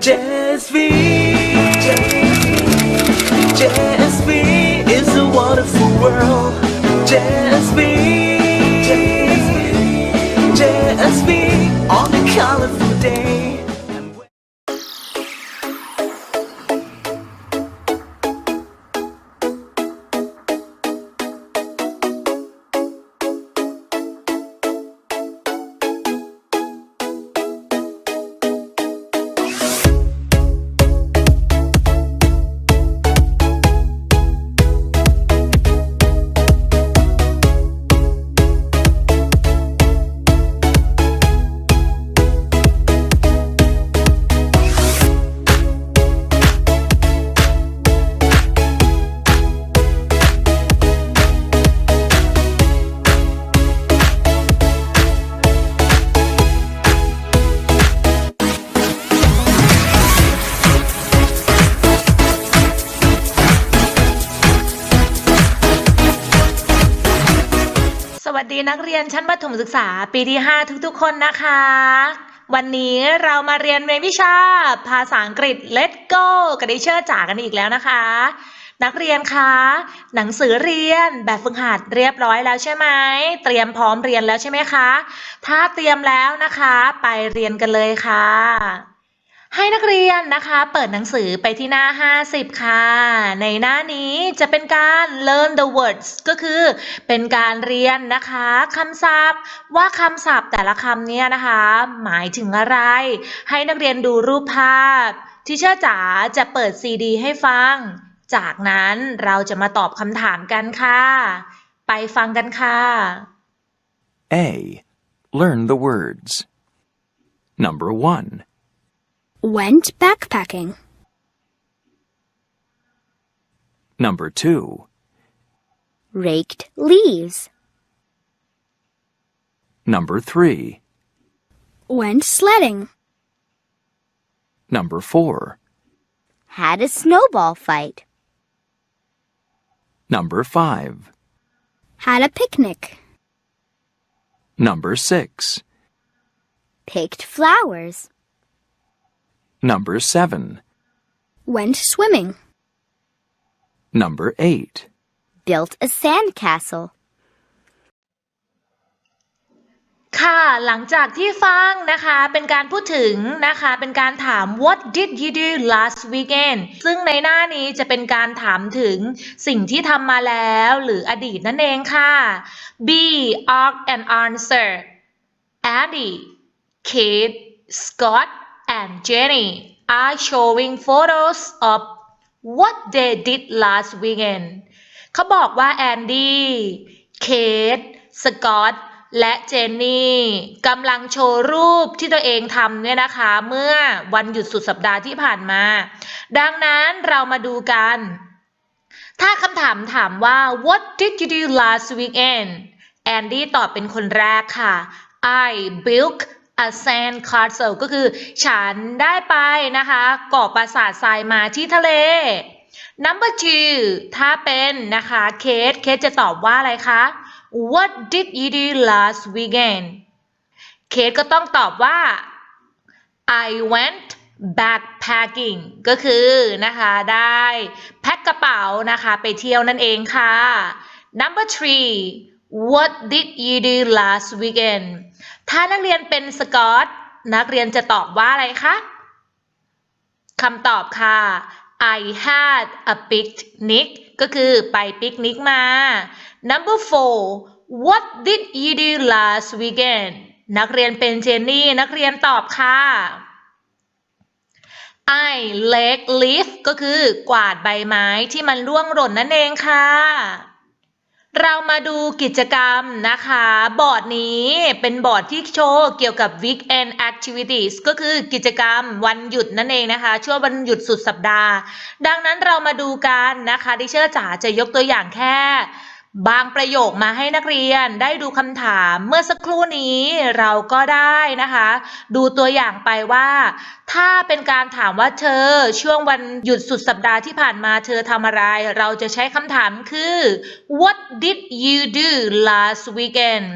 Jazz V. Jazz is a wonderful world. Jazz ดีนักเรียนชั้นประถมศึกษาปีที่ 5 ทุกๆ คนนะคะ วันนี้เรามาเรียนในวิชา ภาษาอังกฤษ Let's Go กับดิเชอร์จ๋ากันอีกแล้วนะคะ นักเรียนคะ หนังสือเรียนแบบฝึกหัดเรียบร้อยแล้วใช่ไหม เตรียมพร้อมเรียนแล้วใช่ไหมคะ ถ้าเตรียมแล้วนะคะ ไปเรียนกันเลยค่ะ ให้นักเรียนนะคะเปิดหนังสือไปที่หน้า 50 ค่ะ ในหน้านี้จะเป็นการ learn the words ก็คือเป็นการเรียนนะคะคำศัพท์ ว่าคำศัพท์แต่ละคำเนี่ยนะคะ หมายถึงอะไร ให้นักเรียนดูรูปภาพ ที่เชื่อจ๋าจะเปิดซีดีให้ฟัง จากนั้นเราจะมาตอบคำถามกันค่ะ ไปฟังกันค่ะ A. Learn the words. Number 1. Went backpacking. Number 2. Raked leaves. Number 3. Went sledding. Number 4. Had a snowball fight. Number 5. Had a picnic. Number 6. Picked flowers. Number 7. Went swimming. Number 8. Built a sandcastle. ค่ะ หลังจากที่ฟังนะคะ เป็นการพูดถึงนะคะ เป็นการถาม what did you do last weekend ซึ่งในหน้านี้จะเป็นการถามถึงสิ่งที่ทำมาแล้วหรืออดีตนั่นเองค่ะ B ask and answer Andy Kate Scott and Jenny are showing photos of what they did last weekend เขาบอกว่าแอนดี้เคทสกอตและเจนนี่กำลังโชว์รูปที่ตัวเองทำเนี่ยนะคะ เมื่อวันหยุดสุดสัปดาห์ที่ผ่านมา ดังนั้นเรามาดูกัน ถ้าคำถามถามว่า what did you do last weekend แอนดี้ตอบเป็นคนแรกค่ะ I built a sand castle ก็คือ ฉันได้ไปนะคะก่อปราสาททรายมาที่ทะเล number two ถ้าเป็นนะคะเคสเคสจะตอบว่าอะไรคะ what did you do last weekend เคสก็ต้องตอบว่า I went backpacking ก็คือนะคะได้แพ็คกระเป๋านะคะไปเที่ยวนั่นเองค่ะ number three what did you do last weekend ถ้านักเรียนเป็นสกอตนักเรียนจะตอบว่าอะไรคะคำตอบค่ะ I had a picnic ก็คือไปปิกนิกมา number four what did you do last weekend นักเรียนเป็นเจนนี่ นักเรียนตอบค่ะ I leg leaf ก็คือกวาดใบไม้ที่มันร่วงหล่นนั่นเองค่ะ เรามาดูกิจกรรมนะคะ บอร์ดนี้เป็นบอร์ดที่โชว์เกี่ยวกับ weekend activities ก็คือกิจกรรมวันหยุดนั่นเองนะคะ ช่วงวันหยุดสุดสัปดาห์ ดังนั้นเรามาดูกันนะคะดิเชอร์จ๋าจะยกตัวอย่างแค่ บางประโยคมาให้นักเรียนได้ดูคำถามเมื่อสักครู่นี้เราก็ได้นะคะ ดูตัวอย่างไปว่า ถ้าเป็นการถามว่าเธอช่วงวันหยุดสุดสัปดาห์ที่ผ่านมาเธอทำอะไร เราจะใช้คำถามคือ what did you do last weekend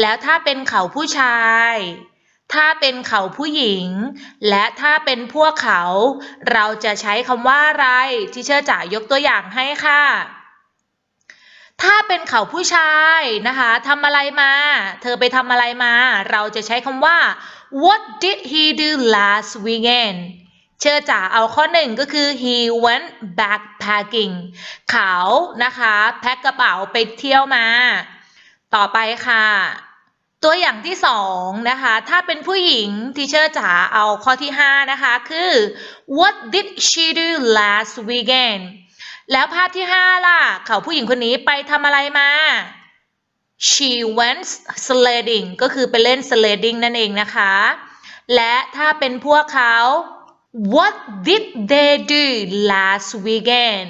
แล้วถ้าเป็นเขาผู้ชาย ถ้าเป็นเขาผู้หญิง และถ้าเป็นพวกเขา เราจะใช้คำว่าอะไรที่เชื่อจ๋ายกตัวอย่างให้ค่ะ ถ้าเป็นเขาผู้ชายนะคะทำอะไรมา เธอไปทำอะไรมา เราจะใช้คำว่า what did he do last weekend เชื่อจ๋าเอาข้อหนึ่งก็คือ he went backpacking เขานะคะแพ็คกระเป๋าไปเที่ยวมา ต่อไปค่ะ ตัวอย่างที่สองนะคะ ถ้าเป็นผู้หญิงที่เชื่อจ๋าเอาข้อที่ห้านะคะ คือ what did she do last weekend แล้วภาพที่ห้าล่ะ เขาผู้หญิงคนนี้ไปทำอะไรมา she went sledding ก็คือไปเล่น sledding นั่นเองนะคะ และถ้าเป็นพวกเขา what did they do last weekend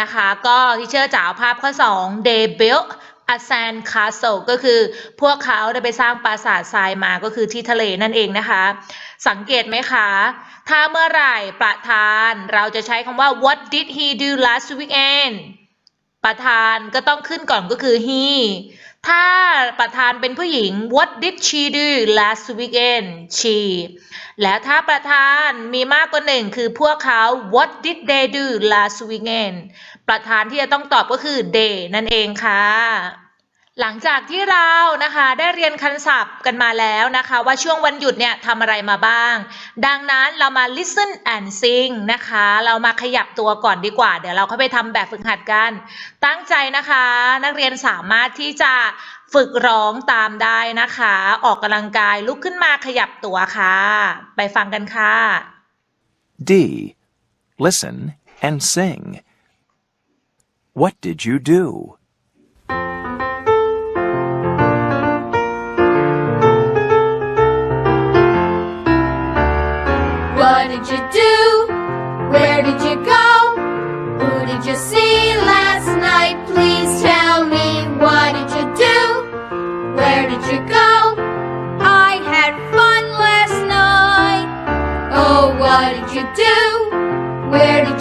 นะคะ ก็ที่เชื่อจ๋าเอาภาพข้อ 2 they built อาแซนคาสเซลก็คือพวกเขาได้ไปสร้างปราสาททรายมาก็คือที่ทะเลนั่นเองนะคะ สังเกตไหมคะ ถ้าเมื่อไหร่ประธานเราจะใช้คำว่า what did he do last weekend ประธานก็ต้องขึ้นก่อนก็คือ he ถ้าประธานเป็นผู้หญิง what did she do last weekend she และถ้าประธานมีมากกว่าหนึ่งคือพวกเขา what did they do last weekend ประธานที่จะต้องตอบก็คือ they นั่นเองค่ะ หลังจากที่เรานะคะได้เรียนคำศัพท์กันมาแล้วนะคะ ว่าช่วงวันหยุดเนี่ยทำอะไรมาบ้าง ดังนั้นเรามา listen and sing นะคะ เรามาขยับตัวก่อนดีกว่า เดี๋ยวเราเข้าไปทำแบบฝึกหัดกัน ตั้งใจนะคะ นักเรียนสามารถที่จะฝึกร้องตามได้นะคะ ออกกำลังกายลุกขึ้นมาขยับตัวค่ะ ไปฟังกันค่ะ D. Listen and sing. What did you do? Did you do? Where did you go? Who did you see last night? Please tell me. What did you do? Where did you go? I had fun last night. Oh, what did you do? Where did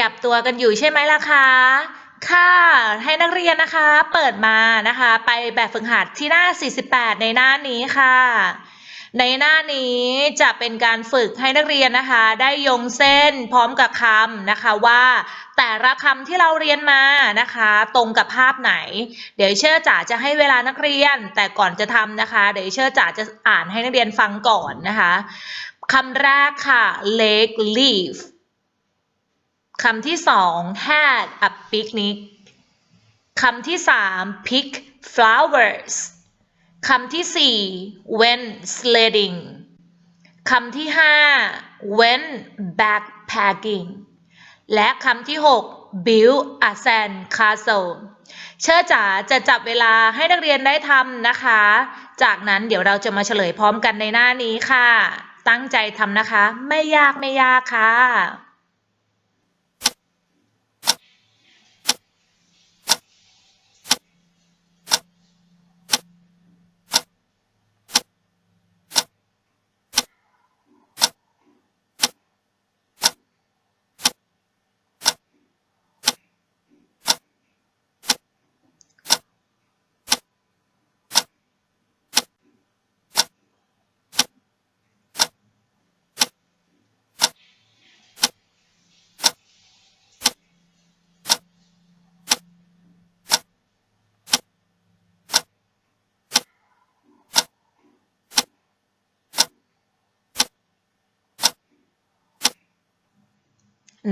ยับตัวกันอยู่ใช่ไหมล่ะคะ ค่ะ ให้นักเรียนนะคะ เปิดมานะคะ ไปแบบฝึกหัดที่หน้า 48 ในหน้านี้ค่ะ ในหน้านี้จะเป็นการฝึกให้นักเรียนนะคะ ได้ยงเส้นพร้อมกับคำนะคะว่าแต่ละคำที่เราเรียนมานะคะ ตรงกับภาพไหน เดี๋ยวเชื่อจ๋าจะให้เวลานักเรียน แต่ก่อนจะทำนะคะ เดี๋ยวเชื่อจ๋าจะอ่านให้นักเรียนฟังก่อนนะคะคำแรกค่ะ lake leaf คำที่สอง had a picnic คำที่สาม pick flowers คำที่สี่ went sledding คำที่ห้า went backpacking และคำที่หก build a sand castle เชื่อจ๋าจะจับเวลาให้นักเรียนได้ทำนะคะ จากนั้นเดี๋ยวเราจะมาเฉลยพร้อมกันในหน้านี้ค่ะ ตั้งใจทำนะคะ ไม่ยากไม่ยากค่ะ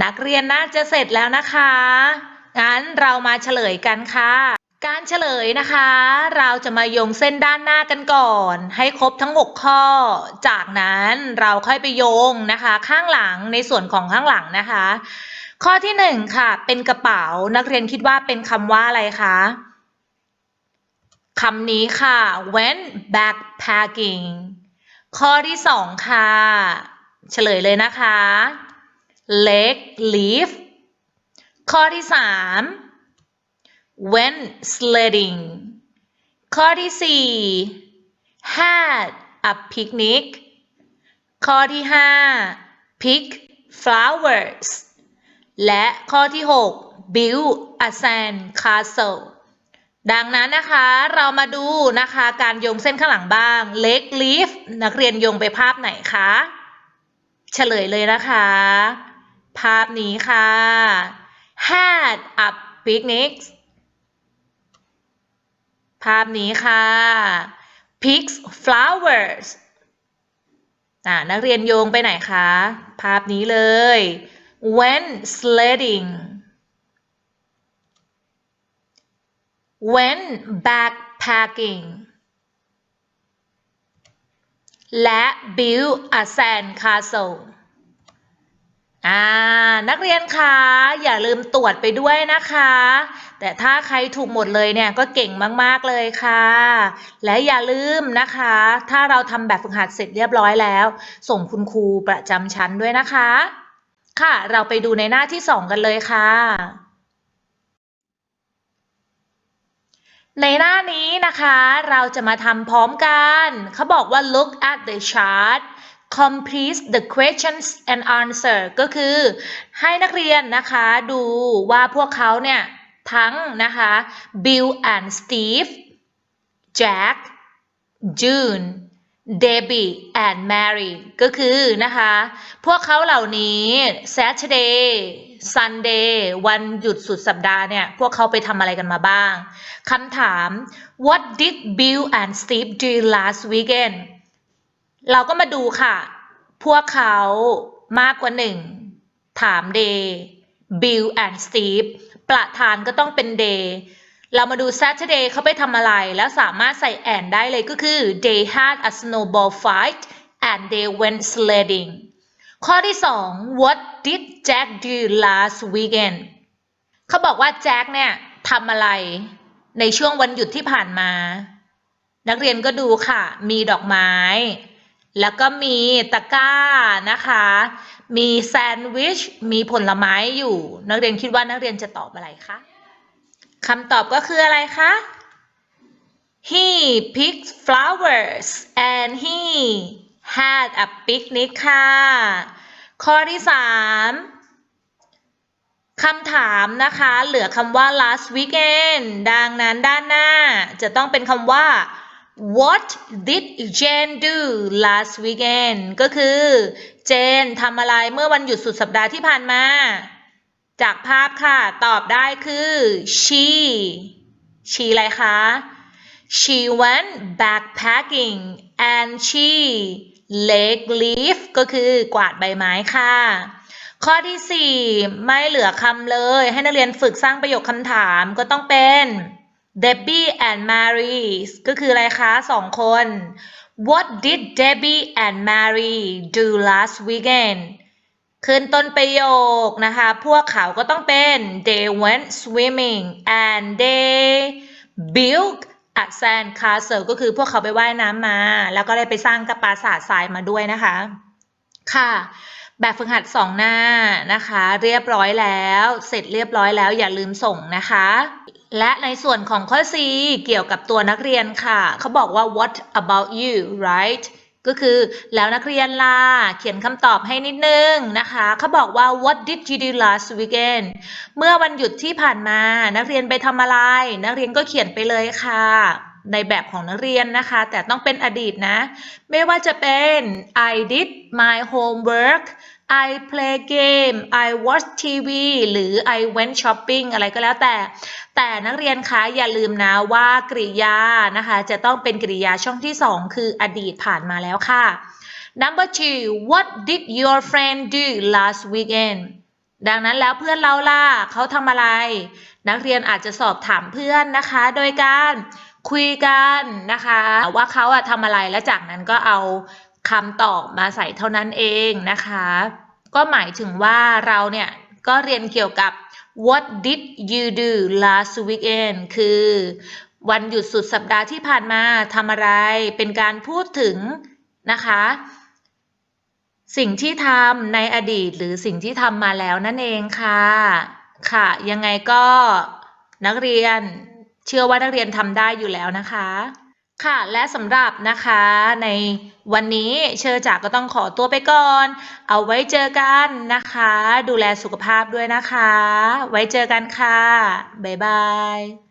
นักเรียนน่าจะเสร็จแล้วนะคะ งั้นเรามาเฉลยกันค่ะ การเฉลยนะคะ เราจะมาโยงเส้นด้านหน้ากันก่อน ให้ครบทั้ง 6 ข้อ จากนั้นเราค่อยไปโยงนะคะ ข้างหลังในส่วนของข้างหลังนะคะ ข้อที่ 1 ค่ะ เป็นกระเป๋า นักเรียนคิดว่าเป็นคำว่าอะไรคะคำนี้ค่ะ When backpacking ข้อที่ 2 ค่ะ เฉลยเลยนะคะ leg leaf ข้อที่ 3 went sledding ข้อที่ 4 had a picnic ข้อที่ 5 pick flowers และข้อที่ 6 build a sand castle ดังนั้นนะคะเรามาดูนะคะการโยงเส้นข้างหลังบ้าง leg leaf นักเรียนโยงไปภาพไหนคะ เฉลยเลยนะคะ ภาพนี้ค่ะ had a picnic ภาพนี้ค่ะ picks flowers นักเรียนโยงไปไหนคะ ภาพนี้เลย went sledding went backpacking และ build a sand castle อ่านักเรียนคะอย่าลืมตรวจไปด้วยนะคะ แต่ถ้าใครถูกหมดเลยเนี่ยก็เก่งมากๆเลยค่ะ และอย่าลืมนะคะ ถ้าเราทำแบบฝึกหัดเสร็จเรียบร้อยแล้ว ส่งคุณครูประจำชั้นด้วยนะคะ ค่ะ เราไปดูในหน้าที่สองกันเลยค่ะในหน้านี้นะคะเราจะมาทำพร้อมกัน เขาบอกว่า look at the chart complete the questions and answer ก็คือให้นักเรียนนะคะดูว่าพวกเขาเนี่ย ทั้งนะคะ Bill and Steve Jack June Debbie and Mary ก็คือนะคะ พวกเขาเหล่านี้ Saturday Sunday วันหยุดสุดสัปดาห์เนี่ย พวกเขาไปทำอะไรกันมาบ้างคำถาม What did Bill and Steve do last weekend เราก็มาดูค่ะ พวกเขามากกว่าหนึ่ง ถาม Day Bill and Steve ประธานก็ต้องเป็น Day เรามาดู Saturday เขาไปทำอะไร แล้วสามารถใส่ and ได้เลยก็คือ they had a snowball fight and they went sledding ข้อที่ 2 what did Jack do last weekend เขาบอกว่าแจ็คเนี่ยทำอะไรในช่วงวันหยุดที่ผ่านมา นักเรียนก็ดูค่ะ มีดอกไม้ แล้วก็มีตะกร้านะคะ มีแซนด์วิช มีผลไม้อยู่ นักเรียนคิดว่านักเรียนจะตอบอะไรคะคำตอบก็คืออะไรคะ He picked flowers and he had a picnic ค่ะ ข้อที่สามคำถามนะคะ เหลือคำว่า last weekend ดังนั้นด้านหน้าจะต้องเป็นคำว่า What did Jane do last weekend ก็คือเจนทำอะไรเมื่อวันหยุดสุดสัปดาห์ที่ผ่านมา จากภาพค่ะ ตอบได้คือ she she อะไรคะ she went backpacking and she leg leaf ก็คือกวาดใบไม้ค่ะ ข้อที่ 4 ไม่เหลือคำเลย ให้นักเรียนฝึกสร้างประโยคคำถามก็ต้องเป็น Debbie and Mary ก็คืออะไรคะสองคน What did Debbie and Mary do last weekend ขึ้นต้นประโยคนะคะ พวกเขาก็ต้องเป็น they went swimming and they built a sand castle ก็คือพวกเขาไปว่ายน้ำมา แล้วก็ได้ไปสร้างกระปราสาททรายมาด้วยนะคะ ค่ะ แบบฝึกหัดสองหน้านะคะ เรียบร้อยแล้ว เสร็จเรียบร้อยแล้วอย่าลืมส่งนะคะ และในส่วนของข้อ C เกี่ยวกับตัวนักเรียนค่ะ เขาบอกว่า what about you right ก็คือแล้วนักเรียนล่ะ เขียนคำตอบให้นิดนึงนะคะ เขาบอกว่า what did you do last weekend เมื่อวันหยุดที่ผ่านมา นักเรียนไปทำอะไร นักเรียนก็เขียนไปเลยค่ะ ในแบบของนักเรียนนะคะ แต่ต้องเป็นอดีตนะ ไม่ว่าจะเป็น I did my homework I play game I watch TV หรือ I went shopping อะไรก็แล้วแต่ แต่นักเรียนคะอย่าลืมนะว่ากริยานะคะ จะต้องเป็นกริยาช่องที่ 2 คืออดีตผ่านมาแล้วค่ะ Number two What did your friend do last weekend ดังนั้นแล้วเพื่อนเราล่ะเขาทำอะไร นักเรียนอาจจะสอบถามเพื่อนนะคะ โดยการคุยกันนะคะ ว่าเขาอะทำอะไรและจากนั้นก็เอา คำตอบมาใส่เท่านั้นเองนะคะ ก็หมายถึงว่าเราเนี่ย ก็เรียนเกี่ยวกับ what did you do last weekend คือ วันหยุดสุดสัปดาห์ที่ผ่านมาทำอะไร เป็นการพูดถึงนะคะ สิ่งที่ทำในอดีตหรือสิ่งที่ทำมาแล้วนั่นเองค่ะ ค่ะ ยังไงก็นักเรียนเชื่อว่านักเรียนทำได้อยู่แล้วนะคะ ค่ะ และสำหรับนะคะในวันนี้เชอจากก็ต้องขอตัวไปก่อน เอาไว้เจอกันนะคะ ดูแลสุขภาพด้วยนะคะ ไว้เจอกันค่ะ บ๊ายบาย